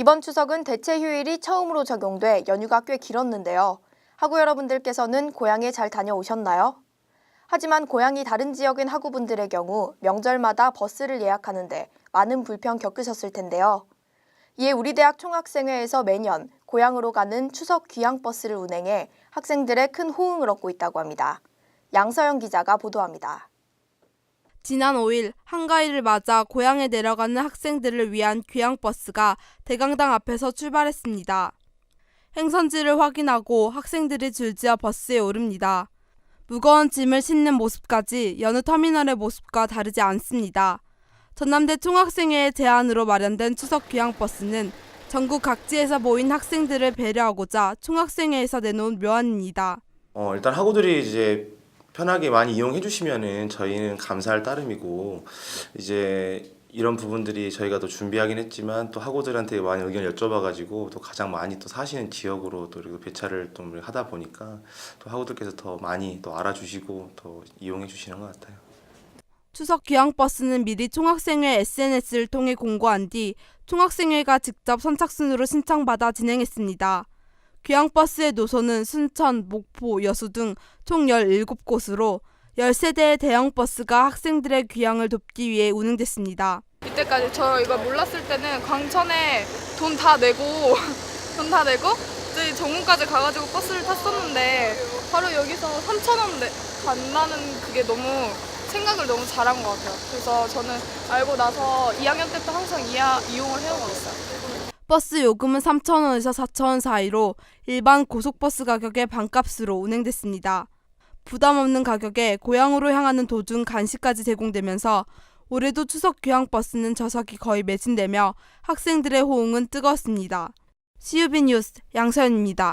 이번 추석은 대체 휴일이 처음으로 적용돼 연휴가 꽤 길었는데요. 학우 여러분들께서는 고향에 잘 다녀오셨나요? 하지만 고향이 다른 지역인 학우분들의 경우 명절마다 버스를 예약하는데 많은 불편 겪으셨을 텐데요. 이에 우리 대학 총학생회에서 매년 고향으로 가는 추석 귀향 버스를 운행해 학생들의 큰 호응을 얻고 있다고 합니다. 양서영 기자가 보도합니다. 지난 5일 한가위를 맞아 고향에 내려가는 학생들을 위한 귀향버스가 대강당 앞에서 출발했습니다. 행선지를 확인하고 학생들이 줄지어 버스에 오릅니다. 무거운 짐을 싣는 모습까지 여느 터미널의 모습과 다르지 않습니다. 전남대 총학생회의 제안으로 마련된 추석 귀향버스는 전국 각지에서 모인 학생들을 배려하고자 총학생회에서 내놓은 묘안입니다. 어, 일단 학우들이 이제 편하게 많이 이용해 주시면은 저희는 감사할 따름이고 이제 이런 부분들이 저희가 또 준비하긴 했지만 또 학우들한테 많이 의견 여쭤봐가지고 또 가장 많이 또 사시는 지역으로 또 이렇게 배차를 또 하다 보니까 또 학우들께서 더 많이 또 알아주시고 또 이용해 주시는 것 같아요. 추석 귀향버스는 미리 총학생회 SNS를 통해 공고한 뒤 총학생회가 직접 선착순으로 신청받아 진행했습니다. 귀향버스의 노선은 순천, 목포, 여수 등 총 17곳으로 13대의 대형 버스가 학생들의 귀향을 돕기 위해 운행됐습니다. 이때까지 저 이걸 몰랐을 때는 광천에 돈 다 내고 돈 다 내고 이제 정문까지 가가지고 버스를 탔었는데 바로 여기서 3천 원 내, 간다는 그게 너무 생각을 너무 잘한 것 같아요. 그래서 저는 알고 나서 2학년 때부터 항상 이하, 이용을 해오고 있어요. 버스 요금은 3,000원에서 4,000원 사이로 일반 고속버스 가격의 반값으로 운행됐습니다. 부담 없는 가격에 고향으로 향하는 도중 간식까지 제공되면서 올해도 추석 귀향버스는 좌석이 거의 매진되며 학생들의 호응은 뜨거웠습니다. CUB 뉴스 양서연입니다.